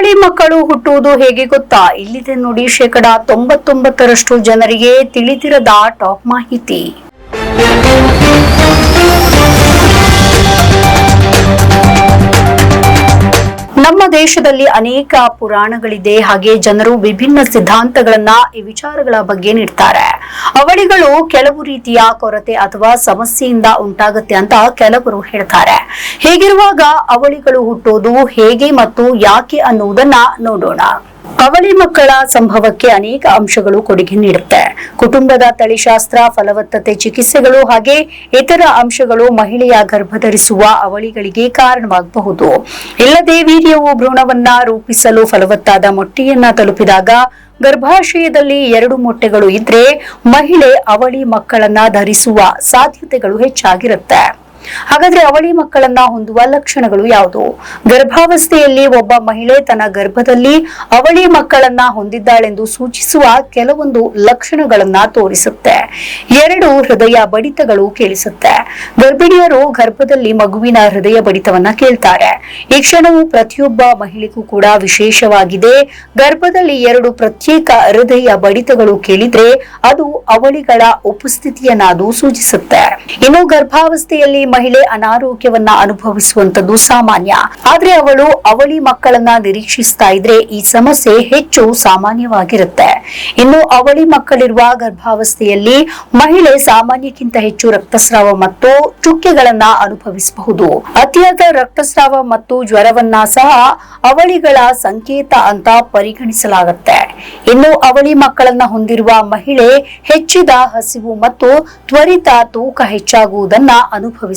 ಅವಳಿ ಮಕ್ಕಳು ಹುಟ್ಟುವುದು ಹೇಗೆ ಗೊತ್ತಾ? ಇಲ್ಲಿದೆ ನೋಡಿ ಶೇಕಡ ತೊಂಬತ್ತೊಂಬತ್ತರಷ್ಟು ಜನರಿಗೆ ತಿಳಿದಿರದ ಟಾಪ್ ಮಾಹಿತಿ. ನಮ್ಮ ದೇಶದಲ್ಲಿ ಅನೇಕ ಪುರಾಣಗಳಿದೆ. ಹಾಗೆ ಜನರು ವಿಭಿನ್ನ ಸಿದ್ಧಾಂತಗಳನ್ನ ಈ ವಿಚಾರಗಳ ಬಗ್ಗೆ ನೀಡ್ತಾರೆ. ಅವಳಿಗಳು ಕೆಲವು ರೀತಿಯ ಕೊರತೆ ಅಥವಾ ಸಮಸ್ಯೆಯಿಂದ ಉಂಟಾಗುತ್ತೆ ಅಂತ ಕೆಲವರು ಹೇಳ್ತಾರೆ. ಹೇಗಿರುವಾಗ ಅವಳಿಗಳು ಹುಟ್ಟೋದು, ಹೇಗೆ ಮತ್ತು ಯಾಕೆ ಅನ್ನುವುದನ್ನ ನೋಡೋಣ. ಅವಳಿ ಮಕ್ಕಳ ಸಂಭವಕ್ಕೆ ಅನೇಕ ಅಂಶಗಳು ಕೊಡುಗೆ ನೀಡುತ್ತೆ. ಕುಟುಂಬದ ತಳಿಶಾಸ್ತ್ರ, ಫಲವತ್ತತೆ, ಚಿಕಿತ್ಸೆಗಳು ಹಾಗೆ ಇತರ ಅಂಶಗಳು ಮಹಿಳೆಯ ಗರ್ಭಧರಿಸುವ ಅವಳಿಗಳಿಗೆ ಕಾರಣವಾಗಬಹುದು. ಇಲ್ಲದೆ ವೀರ್ಯವು ಭ್ರೂಣವನ್ನ ರೂಪಿಸಲು ಫಲವತ್ತಾದ ಮೊಟ್ಟೆಯನ್ನ ತಲುಪಿದಾಗ ಗರ್ಭಾಶಯದಲ್ಲಿ ಎರಡು ಮೊಟ್ಟೆಗಳು ಇದ್ರೆ ಮಹಿಳೆ ಅವಳಿ ಮಕ್ಕಳನ್ನ ಧರಿಸುವ ಸಾಧ್ಯತೆಗಳು ಹೆಚ್ಚಾಗಿರುತ್ತೆ. ಹಾಗಾದ್ರೆ ಅವಳಿ ಮಕ್ಕಳನ್ನ ಹೊಂದುವ ಲಕ್ಷಣಗಳು ಯಾವುದು? ಗರ್ಭಾವಸ್ಥೆಯಲ್ಲಿ ಒಬ್ಬ ಮಹಿಳೆ ತನ್ನ ಗರ್ಭದಲ್ಲಿ ಅವಳಿ ಮಕ್ಕಳನ್ನ ಹೊಂದಿದ್ದಾಳೆಂದು ಸೂಚಿಸುವ ಕೆಲವೊಂದು ಲಕ್ಷಣಗಳನ್ನ ತೋರಿಸುತ್ತೆ. ಎರಡು ಹೃದಯ ಬಡಿತಗಳು ಕೇಳಿಸುತ್ತೆ. ಗರ್ಭಿಣಿಯರು ಗರ್ಭದಲ್ಲಿ ಮಗುವಿನ ಹೃದಯ ಬಡಿತವನ್ನ ಕೇಳ್ತಾರೆ. ಈ ಕ್ಷಣವು ಪ್ರತಿಯೊಬ್ಬ ಮಹಿಳೆಗೂ ಕೂಡ ವಿಶೇಷವಾಗಿದೆ. ಗರ್ಭದಲ್ಲಿ ಎರಡು ಪ್ರತ್ಯೇಕ ಹೃದಯ ಬಡಿತಗಳು ಕೇಳಿದ್ರೆ ಅದು ಅವಳಿಗಳ ಉಪಸ್ಥಿತಿಯನ್ನಾದು ಸೂಚಿಸುತ್ತೆ. ಇನ್ನು ಗರ್ಭಾವಸ್ಥೆಯಲ್ಲಿ ಮಹಿಳೆ ಅನಾರೋಗ್ಯವನ್ನ ಅನುಭವಿಸುವಂತದ್ದು ಸಾಮಾನ್ಯ. ಆದ್ರೆ ಅವಳು ಅವಳಿ ಮಕ್ಕಳನ್ನ ನಿರೀಕ್ಷಿಸ್ತಾ ಇದ್ರೆ ಈ ಸಮಸ್ಯೆ ಹೆಚ್ಚು ಸಾಮಾನ್ಯವಾಗಿರುತ್ತೆ. ಇನ್ನು ಅವಳಿ ಮಕ್ಕಳಿರುವ ಗರ್ಭಾವಸ್ಥೆಯಲ್ಲಿ ಮಹಿಳೆ ಸಾಮಾನ್ಯಕ್ಕಿಂತ ಹೆಚ್ಚು ರಕ್ತಸ್ರಾವ ಮತ್ತು ಚುಕ್ಕೆಗಳನ್ನ ಅನುಭವಿಸಬಹುದು. ಅತಿಯಾದ ರಕ್ತಸ್ರಾವ ಮತ್ತು ಜ್ವರವನ್ನ ಸಹ ಅವಳಿಗಳ ಸಂಕೇತ ಅಂತ ಪರಿಗಣಿಸಲಾಗುತ್ತೆ. ಇನ್ನು ಅವಳಿ ಮಕ್ಕಳನ್ನ ಹೊಂದಿರುವ ಮಹಿಳೆ ಹೆಚ್ಚಿದ ಹಸಿವು ಮತ್ತು ತ್ವರಿತ ತೂಕ ಹೆಚ್ಚಾಗುವುದನ್ನ